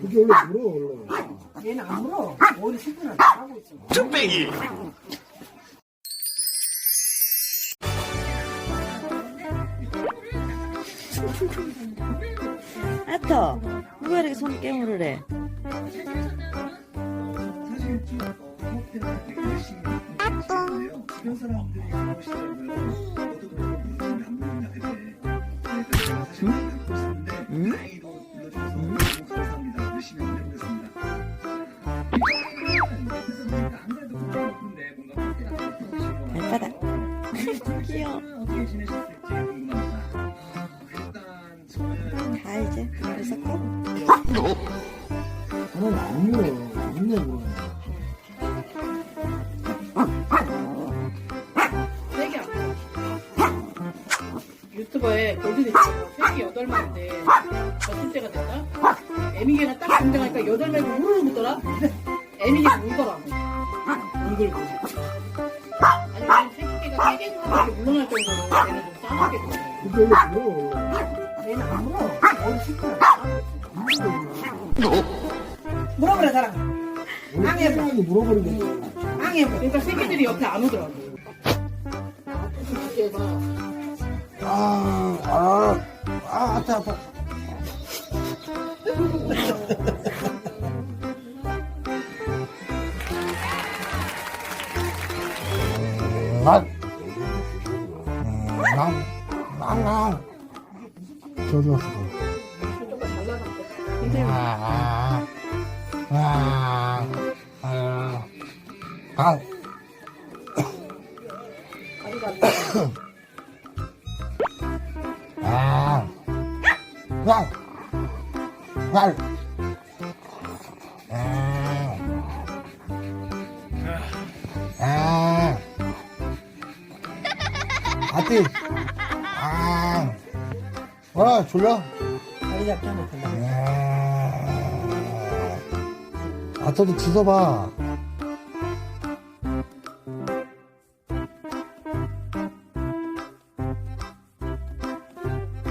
그게 원래 물어 원래. 얘는 안 물어. 머리 씻구나 다 하고 있어. 아터 누가 이렇게 손 깨물을 해? 사실 좀 어, 호텔 되게 열심히 하시는데요. 주변 사람들이 보시더라고요. 어떤 분들은 요즘에 안 보인다 그때. 네, 그래서 제가 사실 많이 갖고 있었는데 다행히도 어떻게 지내셨을지 궁금합니다. 아, 일단 저는 가 이제 그래서 꺼. 나는 안 물어. 안 내고. 세개 안 물어. 유튜버에 골든리트가 세개 여덟 마리인데 어떤 때가 됐다? 애미개가 딱 등장하니까 여덟 마리가 우르르 묻더라? 애미개가 울더라고. 웅글고. 물러날 정도로 얘는 좀 물어. 얘는 안 물어. 물어보라, 사람. 앙해봐. 생각이 물어버리겠어. 앙해. 그러니까 새끼들이 옆에 안 오더라고. 얘가 아, 아, 아, 아파, 아파. 난, 난, 난, 난. 저기 왔어. 아, 아, 아, 아, 아. 아, 날, 날, 아띠, 아, 어, 졸려? 다리 잡지 않고 아, 아또도 짖어봐.